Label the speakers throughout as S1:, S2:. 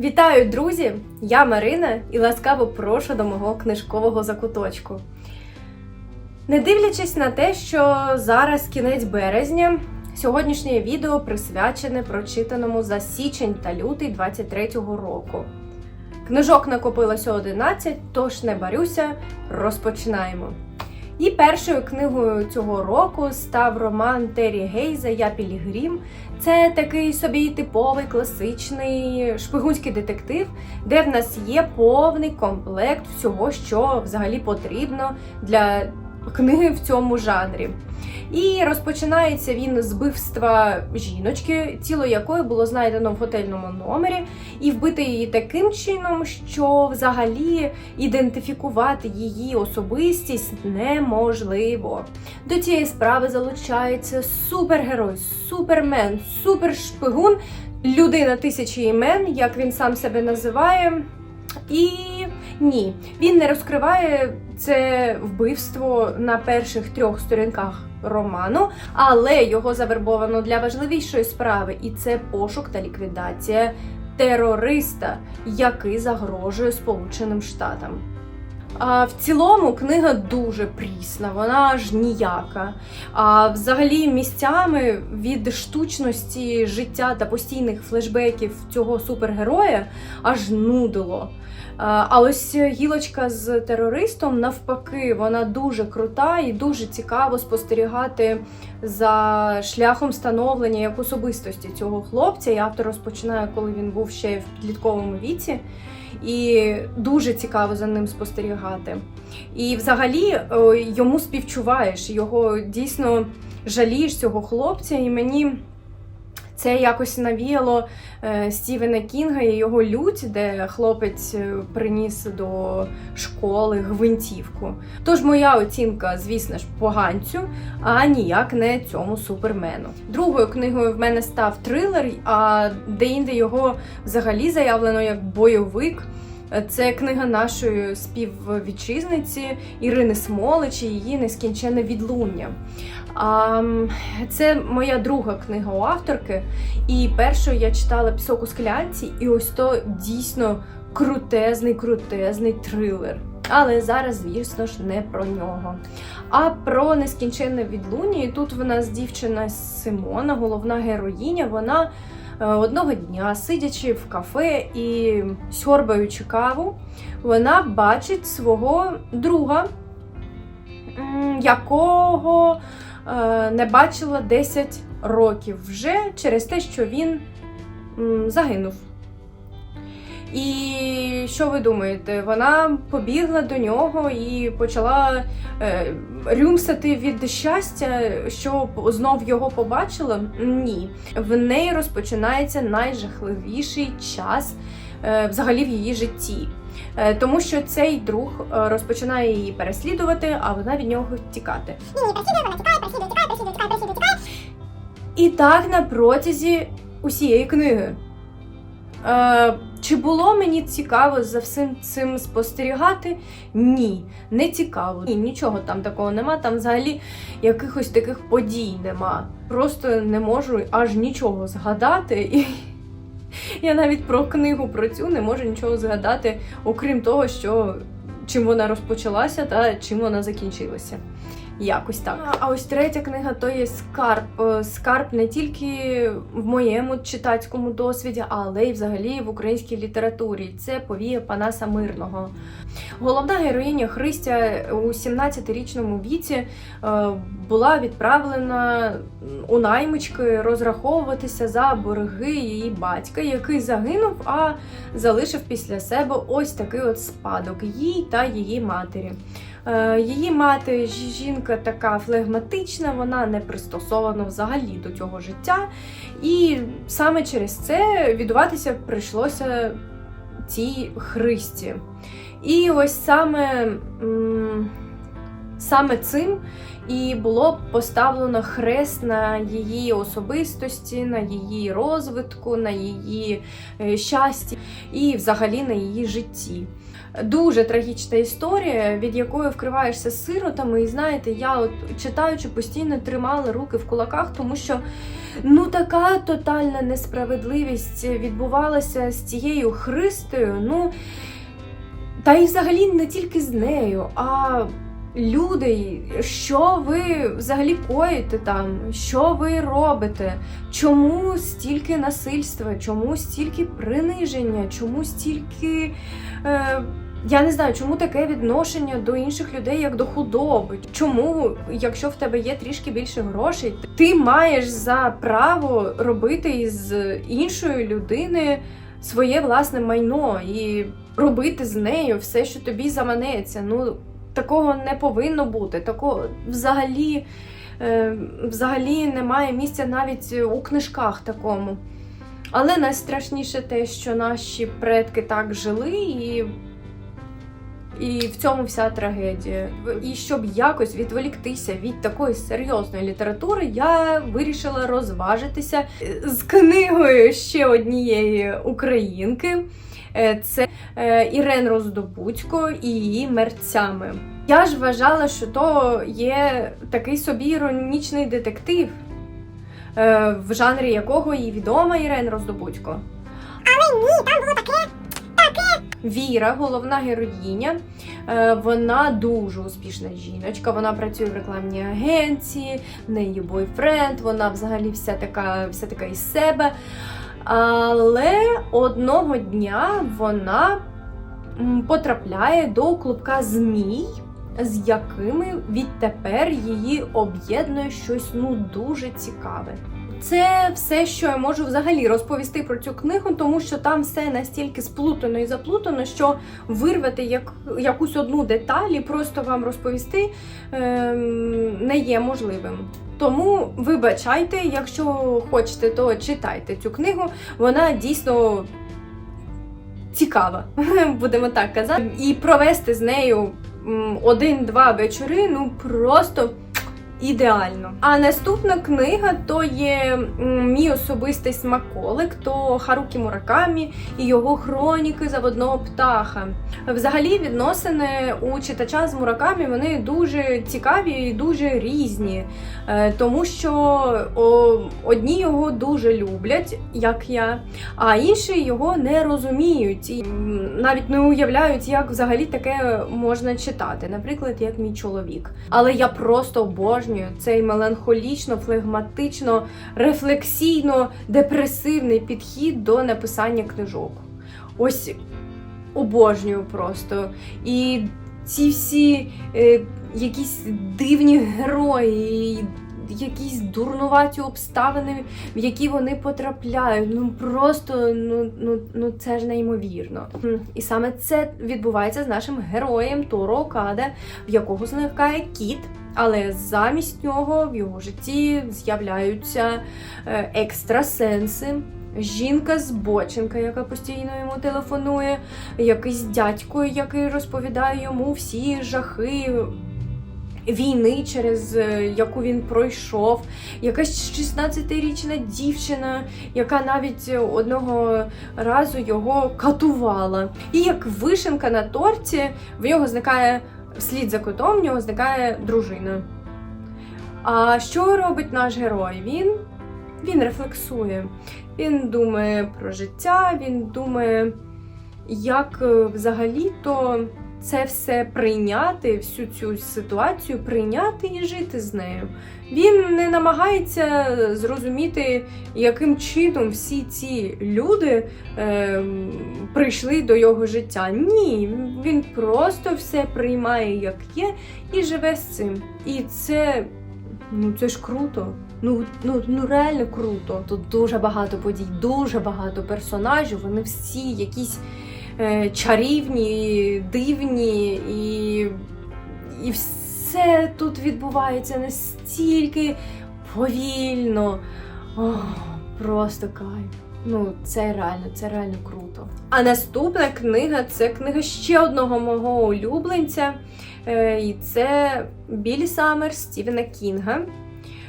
S1: Вітаю, друзі! Я Марина і ласкаво прошу до мого книжкового закуточку. Не дивлячись на те, що зараз кінець березня, сьогоднішнє відео присвячене прочитаному за січень та лютий 23-го року. Книжок накопилося 11, тож не барюся, розпочинаємо. І першою книгою цього року став роман Террі Гейза Я Пілігрім. Це такий собі типовий класичний шпигунський детектив, де в нас є повний комплект всього, що взагалі потрібно для книги в цьому жанрі. І розпочинається він з вбивства жіночки, тіло якої було знайдено в готельному номері, і вбити її таким чином, що взагалі ідентифікувати її особистість неможливо. До цієї справи залучається супергерой, супермен, супершпигун, людина тисячі імен, як він сам себе називає. І ні, він не розкриває це вбивство на перших трьох сторінках роману, але його завербовано для важливішої справи, і це пошук та ліквідація терориста, який загрожує Сполученим Штатам. В цілому книга дуже прісна, вона аж ніяка. А взагалі місцями від штучності життя та постійних флешбеків цього супергероя аж нудило. А ось гілочка з терористом, навпаки, вона дуже крута і дуже цікаво спостерігати за шляхом становлення як особистості цього хлопця. І автор розпочинає, коли він був ще в підлітковому віці. І дуже цікаво за ним спостерігати. І взагалі йому співчуваєш, його дійсно жалієш цього хлопця, і мені. Це якось навіяло е, Стівена Кінга і його лють, де хлопець е, приніс до школи гвинтівку. Тож моя оцінка, звісно ж, поганцю, а ніяк не цьому супермену. Другою книгою в мене став трилер, а деінде його взагалі заявлено як бойовик. Це книга нашої співвітчизниці Ірини Смолич і її нескінченне відлуння. Це моя друга книга у авторки. І першою я читала Пісок у склянці, і ось то дійсно крутезний, крутезний трилер. Але зараз, звісно ж, не про нього. А про нескінченне відлуння. І тут в нас дівчина Симона, головна героїня. Вона одного дня, сидячи в кафе і сьорбаючи каву, вона бачить свого друга, якого е, не бачила 10 років вже через те, що він загинув. І що ви думаєте? Вона побігла до нього і почала е, рюмсати від щастя, що знов його побачила? Ні. В неї розпочинається найжахливіший час е, взагалі в її житті. Е, Тому що цей друг е, розпочинає її переслідувати, а вона від нього тікати.
S2: Ні, ні, переслідує, вона тікає, переслідує, тікає, переслідує, тікає, переслідує, тікає.
S1: І так на протязі усієї книги. Е, чи було мені цікаво за всім цим спостерігати? Ні, не цікаво. Ні, нічого там такого нема. Там взагалі якихось таких подій нема. Просто не можу аж нічого згадати. І я навіть про книгу про цю не можу нічого згадати, окрім того, що чим вона розпочалася та чим вона закінчилася. Якось так. А ось третя книга то є скарб. Е, Скарб не тільки в моєму читацькому досвіді, але й взагалі в українській літературі. Це повія Панаса Мирного. Головна героїня Христя у 17-річному віці е, була відправлена у наймички розраховуватися за борги її батька, який загинув, а залишив після себе ось такий от спадок їй та її матері. Е, Її мати жінка така флегматична, вона не пристосована взагалі до цього життя. І саме через це відбуватися прийшлося цій Христі. І ось саме, саме цим і було поставлено хрест на її особистості, на її розвитку, на її е, щасті і взагалі на її житті. Дуже трагічна історія, від якої вкриваєшся сиротами. І знаєте, я от читаючи постійно тримала руки в кулаках, тому що Ну, така тотальна несправедливість відбувалася з цією Христою. Ну, та й взагалі не тільки з нею, а люди, що ви взагалі коїте там, що ви робите? Чому стільки насильства, чому стільки приниження, чому стільки. Е, я не знаю, чому таке відношення до інших людей як до худоби. Чому, якщо в тебе є трішки більше грошей, ти маєш за право робити із іншої людини своє власне майно і робити з нею все, що тобі заманеться. Ну такого не повинно бути. Такого взагалі, е, взагалі немає місця навіть у книжках такому. Але найстрашніше те, що наші предки так жили, і, і в цьому вся трагедія. І щоб якось відволіктися від такої серйозної літератури, я вирішила розважитися з книгою ще однієї українки. Е, Це е, Ірен Роздобудько і її мерцями. Я ж вважала, що то є такий собі іронічний детектив, е, в жанрі якого і відома Ірен Роздобудько.
S2: Але ні, там було таке.
S1: Віра, головна героїня, вона дуже успішна жіночка. Вона працює в рекламній агенції, в неї бойфренд, вона взагалі вся така, вся така із себе. Але одного дня вона потрапляє до клубка змій, з якими відтепер її об'єднує щось ну дуже цікаве. Це все, що я можу взагалі розповісти про цю книгу, тому що там все настільки сплутано і заплутано, що вирвати як, якусь одну деталь і просто вам розповісти ем, не є можливим. Тому вибачайте, якщо хочете, то читайте цю книгу. Вона дійсно цікава, будемо так казати. І провести з нею один-два вечори, ну просто ідеально. А наступна книга то є мій особистий смаколик, то Харукі Муракамі і його хроніки заводного птаха. Взагалі, відносини у читача з Муракамі вони дуже цікаві і дуже різні, Е, тому що одні його дуже люблять, як я, а інші його не розуміють і навіть не уявляють, як взагалі таке можна читати, наприклад, як мій чоловік. Але я просто обожнюю цей меланхолічно, флегматично, рефлексійно, депресивний підхід до написання книжок. Ось обожнюю просто. І ці всі е, якісь дивні герої. Якісь дурнуваті обставини, в які вони потрапляють. Ну просто ну, ну, ну це ж неймовірно. І саме це відбувається з нашим героєм Торо Окаде, в якого зникає кіт, але замість нього в його житті з'являються е, екстрасенси. Жінка збочинка, яка постійно йому телефонує, якийсь дядько, який розповідає йому всі жахи війни, через е, яку він пройшов, якась 16-річна дівчина, яка навіть одного разу його катувала. І як вишенка на торті, в нього зникає вслід за котом, в нього зникає дружина. А що робить наш герой? Він, він рефлексує. Він думає про життя, він думає, як е, взагалі-то це все прийняти, всю цю ситуацію прийняти і жити з нею. Він не намагається зрозуміти, яким чином всі ці люди е, прийшли до його життя. Ні, він просто все приймає, як є, і живе з цим. І це, ну, це ж круто. Ну, ну, ну реально круто. Тут дуже багато подій, дуже багато персонажів. Вони всі якісь чарівні, дивні, і, і все тут відбувається настільки повільно. О, просто кайф. Ну, це реально, це реально круто. А наступна книга це книга ще одного мого улюбленця. Е, і це Білі Саммер Стівена Кінга.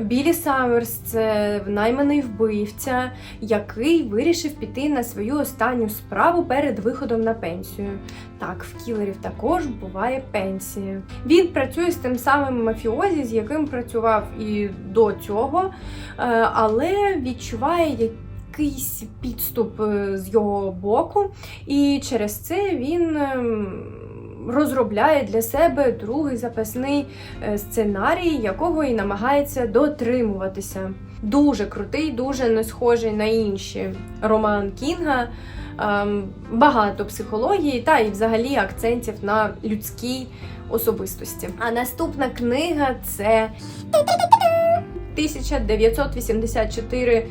S1: Білі Саммерс це найманий вбивця, який вирішив піти на свою останню справу перед виходом на пенсію. Так, в кілерів також буває пенсія. Він працює з тим самим мафіозі, з яким працював і до цього, е, але відчуває якийсь підступ е, з його боку, і через це він. Розробляє для себе другий запасний е, сценарій, якого і намагається дотримуватися. Дуже крутий, дуже не схожий на інші роман Кінга. Ем, Багато психології та і взагалі акцентів на людській особистості. А наступна книга це 1984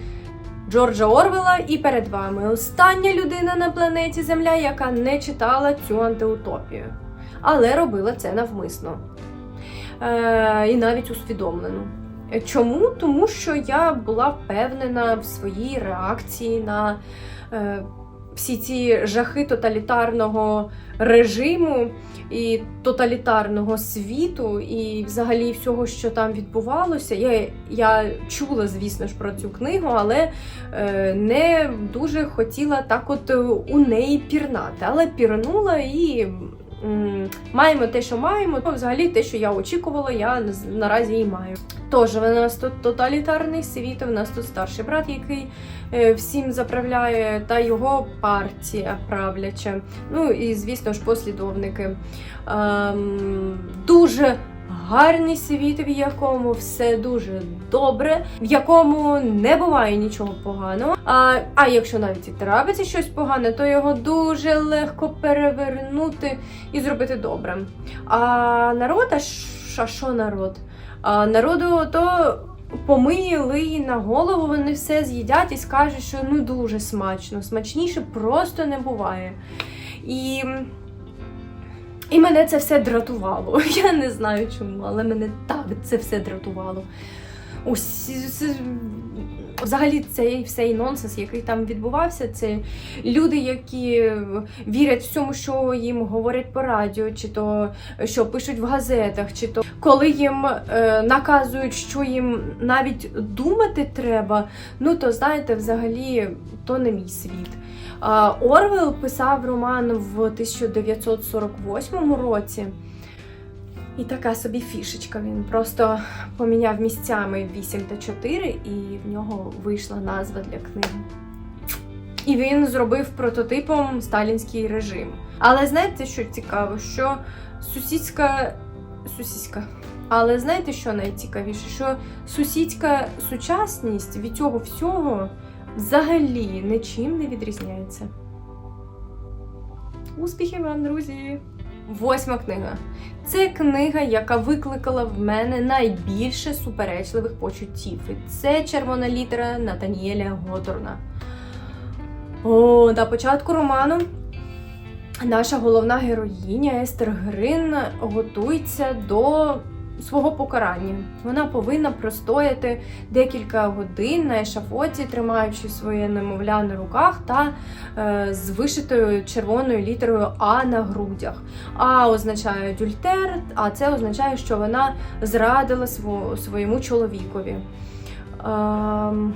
S1: Джорджа Орвела. І перед вами остання людина на планеті Земля, яка не читала цю антиутопію, але робила це навмисно. Е, і навіть усвідомлено. Чому? Тому що я була впевнена в своїй реакції на е, всі ці жахи тоталітарного режиму і тоталітарного світу, і взагалі всього, що там відбувалося. Я, я чула, звісно ж, про цю книгу, але е, не дуже хотіла так от у неї пірнати. Але пірнула і. Маємо те, що маємо, то взагалі те, що я очікувала, я наразі і маю. Тож, в нас тут тоталітарний світ, в нас тут старший брат, який е, всім заправляє, та його партія правляча. Ну і, звісно ж, послідовники. Ем, дуже гарний світ, в якому все дуже добре, в якому не буває нічого поганого. А, а якщо навіть і трапиться щось погане, то його дуже легко перевернути і зробити добре. А народ, а що народ? А народу то помиє на голову, вони все з'їдять і скажуть, що ну дуже смачно. Смачніше просто не буває. І, і мене це все дратувало. Я не знаю чому, але мене так це все дратувало. Ось взагалі цей всей нонсенс, який там відбувався, це люди, які вірять всьому, що їм говорять по радіо, чи то що пишуть в газетах, чи то коли їм е, наказують, що їм навіть думати треба, ну то знаєте, взагалі то не мій світ. Орвел писав роман в 1948 році. І така собі фішечка. Він просто поміняв місцями 8 та 4, і в нього вийшла назва для книги. І він зробив прототипом сталінський режим. Але знаєте, що цікаво? Що сусідська. Сусідська. Але знаєте, що найцікавіше? Що сусідська сучасність від цього всього взагалі нічим не відрізняється. Успіхів вам, друзі! Восьма книга. Це книга, яка викликала в мене найбільше суперечливих почуттів. І це червона літера Натаніеля Готорна. О, на початку роману наша головна героїня Естер Грин готується до свого покарання. Вона повинна простояти декілька годин на ешафоті, тримаючи своє немовля на руках та е, з вишитою червоною літерою А на грудях. А означає дюльтер, а це означає, що вона зрадила сво- своєму чоловікові. Ем...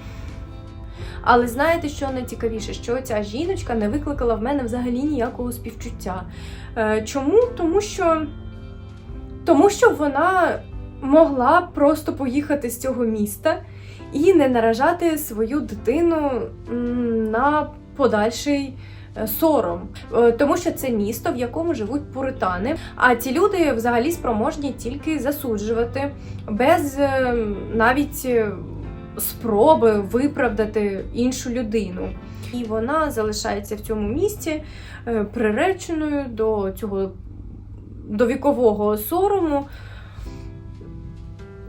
S1: Але знаєте, що найцікавіше? Що ця жіночка не викликала в мене взагалі ніякого співчуття. Е, чому? Тому що, Тому що вона могла просто поїхати з цього міста і не наражати свою дитину на подальший е, сором. Е, Тому що це місто, в якому живуть пуритани, а ці люди взагалі спроможні тільки засуджувати без е, навіть спроби виправдати іншу людину. І вона залишається в цьому місті приреченою до цього до вікового сорому.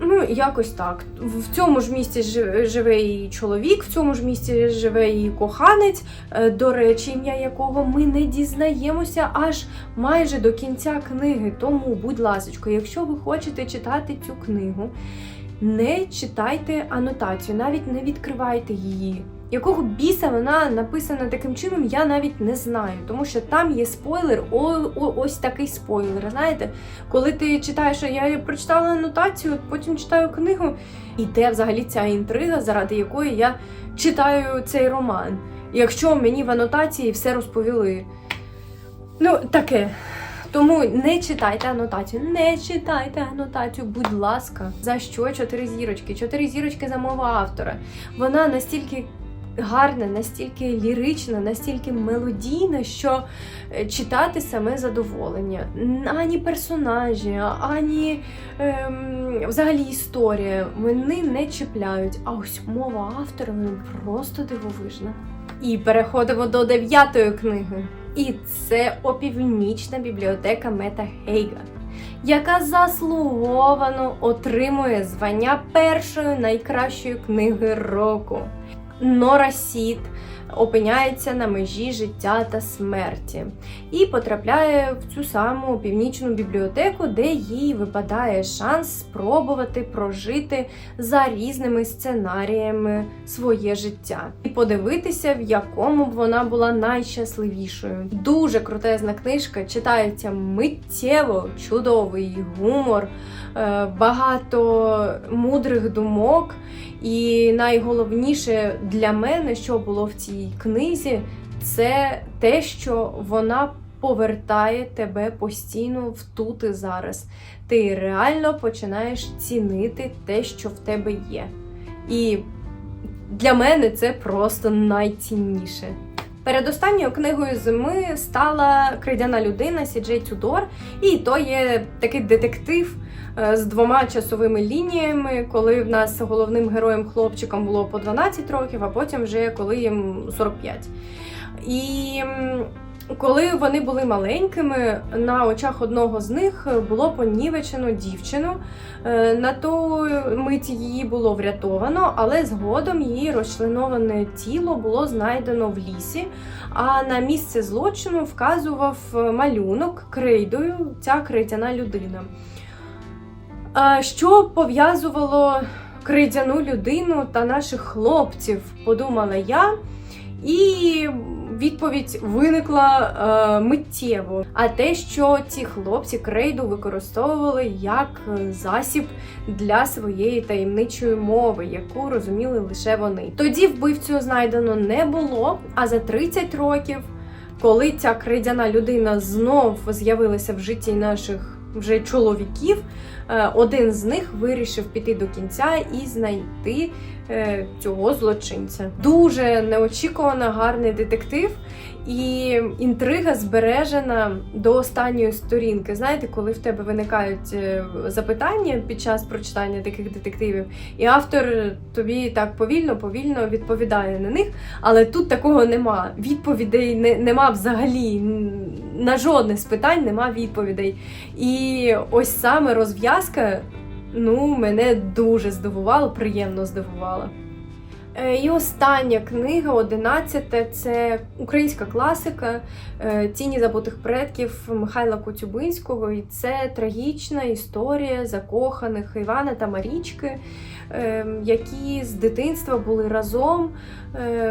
S1: Ну, якось так. В цьому ж місті живе її чоловік, в цьому ж місті живе її коханець, е, до речі, ім'я якого ми не дізнаємося аж майже до кінця книги. Тому, будь ласка, якщо ви хочете читати цю книгу, не читайте анотацію, навіть не відкривайте її. Якого біса вона написана таким чином, я навіть не знаю, тому що там є спойлер, о, о, ось такий спойлер. Знаєте, коли ти читаєш, я прочитала анотацію, потім читаю книгу, і де взагалі ця інтрига, заради якої я читаю цей роман. Якщо мені в анотації все розповіли. Ну, таке. Тому не читайте анотацію, не читайте анотацію, будь ласка. За що чотири зірочки? Чотири зірочки за мова автора. Вона настільки гарна, настільки лірична, настільки мелодійна, що е, читати саме задоволення. Ані персонажі, ані ем, взагалі історія. Вони не чіпляють. А ось мова автора просто дивовижна. І переходимо до дев'ятої книги. І це опівнічна бібліотека Мета Гейга, яка заслуговано отримує звання першої найкращої книги року. Нора Сід опиняється на межі життя та смерті і потрапляє в цю саму північну бібліотеку, де їй випадає шанс спробувати прожити за різними сценаріями своє життя і подивитися, в якому б вона була найщасливішою. Дуже крутезна книжка, читається миттєво, чудовий гумор, е, багато мудрих думок. І найголовніше для мене, що було в цій книзі, це те, що вона повертає тебе постійно в тут і зараз. Ти реально починаєш цінити те, що в тебе є. І для мене це просто найцінніше. Передостанньою книгою зими стала Крейдяна людина Сіджей Тюдор, і то є такий детектив з двома часовими лініями, коли в нас головним героєм хлопчиком було по 12 років, а потім вже коли їм 45. І коли вони були маленькими, на очах одного з них було понівечено дівчину. Е, На ту мить її було врятовано, але згодом її розчленоване тіло було знайдено в лісі. А на місце злочину вказував е, малюнок крейдою ця крейдяна людина. Що пов'язувало крейдяну людину та наших хлопців, подумала я. І відповідь виникла е, миттєво. А те, що ці хлопці крейду використовували як засіб для своєї таємничої мови, яку розуміли лише вони. Тоді вбивцю знайдено не було. А за 30 років, коли ця крейдяна людина знов з'явилася в житті наших вже чоловіків, е, один з них вирішив піти до кінця і знайти е, цього злочинця. Дуже неочікувано гарний детектив, і інтрига збережена до останньої сторінки. Знаєте, коли в тебе виникають е, запитання під час прочитання таких детективів, і автор тобі так повільно, повільно відповідає на них, але тут такого нема. Відповідей не, нема взагалі. На жодне з питань нема відповідей. І ось саме розв'язка ну, мене дуже здивувала, приємно здивувала. Е, І остання книга, одинадцята, це українська класика е, Тіні забутих предків Михайла Коцюбинського. І це трагічна історія закоханих Івана та Марічки, е, які з дитинства були разом.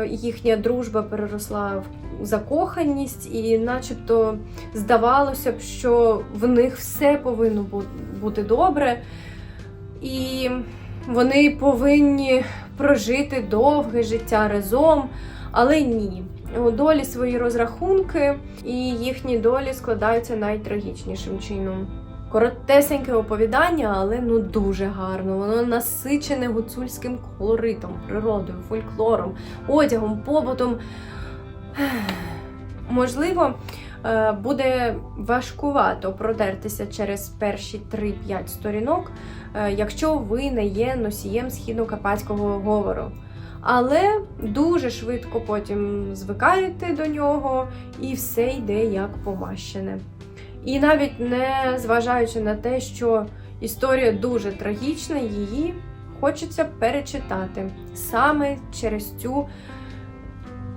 S1: Їхня дружба переросла в закоханість, і начебто здавалося б, що в них все повинно бути добре. І вони повинні прожити довге життя разом, але ні. У долі свої розрахунки, і їхні долі складаються найтрагічнішим чином. Коротесеньке оповідання, але ну дуже гарно. Воно насичене гуцульським колоритом, природою, фольклором, одягом, побутом. Можливо, буде важкувато продертися через перші 3-5 сторінок, е, якщо ви не є носієм східно-карпатського говору. Але дуже швидко потім звикаєте до нього, і все йде як помащене. І навіть не зважаючи на те, що історія дуже трагічна, її хочеться перечитати саме через цю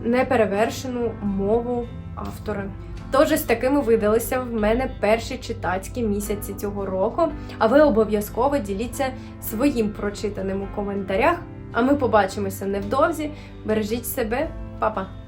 S1: неперевершену мову автора. Тож з такими видалися в мене перші читацькі місяці цього року. А ви обов'язково діліться своїм прочитаним у коментарях. А ми побачимося невдовзі. Бережіть себе, Па-па!